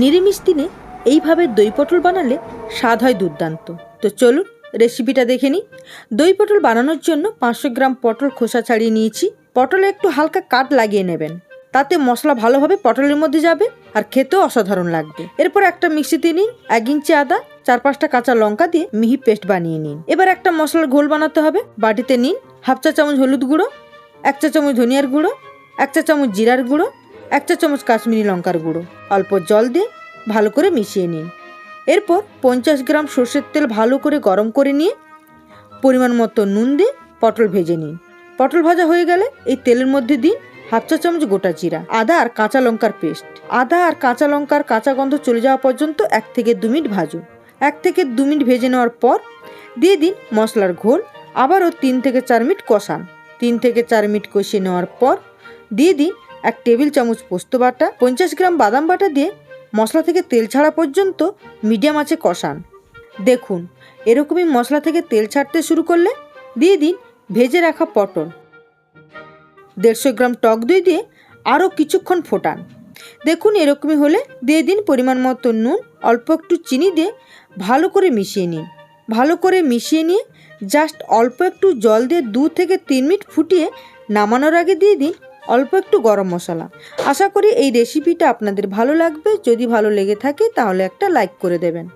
নিরামিষ দিনে এইভাবে দই পটল বানালে স্বাদ হয় দুর্দান্ত। তো চলুন রেসিপিটা দেখে নিই। দই পটল বানানোর জন্য পাঁচশো গ্রাম পটল খোসা ছাড়িয়ে নিয়েছি। পটলে একটু হালকা কাট লাগিয়ে নেবেন। তাতে মশলা ভালোভাবে পটলের মধ্যে যাবে আর খেতেও অসাধারণ লাগবে। এরপর একটা মিক্সিতে নিন এক ইঞ্চি আদা, চার পাঁচটা কাঁচা লঙ্কা দিয়ে মিহি পেস্ট বানিয়ে নিন। এবার একটা মশলার ঘোল বানাতে হবে। বাটিতে নিন হাফ চা চামচ হলুদ গুঁড়ো, এক চা চামচ ধনিয়ার গুঁড়ো, এক চা চামচ জিরার গুঁড়ো এক চা চামচ কাশ্মীরি লঙ্কার গুঁড়ো, অল্প জল দিয়ে ভালো করে মিশিয়ে নিন। এরপর পঞ্চাশ গ্রাম সর্ষের তেল ভালো করে গরম করে নিয়ে পরিমাণ মতো নুন দিয়ে পটল ভেজে নিন। পটল ভাজা হয়ে গেলে এই তেলের মধ্যে দিন হাফ চা চামচ গোটা জিরা, আদা আর কাঁচা লঙ্কার পেস্ট। আদা আর কাঁচা লঙ্কার কাঁচা গন্ধ চলে যাওয়া পর্যন্ত এক থেকে দু মিনিট ভাজুন। এক থেকে দু মিনিট ভেজে নেওয়ার পর দিয়ে দিন মশলার ঘোল, আবারও তিন থেকে চার মিনিট কষান। তিন থেকে চার মিনিট কষিয়ে নেওয়ার পর দিয়ে দিন এক টেবিল চামচ পোস্ত বাটা, পঞ্চাশ গ্রাম বাদাম বাটা দিয়ে মশলা থেকে তেল ছাড়া পর্যন্ত মিডিয়াম আছে কষান। দেখুন, এরকমই মশলা থেকে তেল ছাড়তে শুরু করলে দিয়ে দিন ভেজে রাখা পটল। দেড়শো গ্রাম টক দই দিয়ে আরও কিছুক্ষণ ফোটান। দেখুন, এরকমই হলে দিয়ে দিন পরিমাণ মতো নুন, অল্প একটু চিনি দিয়ে ভালো করে মিশিয়ে নিন। ভালো করে মিশিয়ে নিয়ে জাস্ট অল্প একটু জল দিয়ে দু থেকে তিন মিনিট ফুটিয়ে নামানোর আগে দিয়ে দিন অল্প একটু গরম মশলা। আশা করি এই রেসিপিটা আপনাদের ভালো লাগবে। যদি ভালো লেগে থাকে তাহলে একটা লাইক করে দেবেন।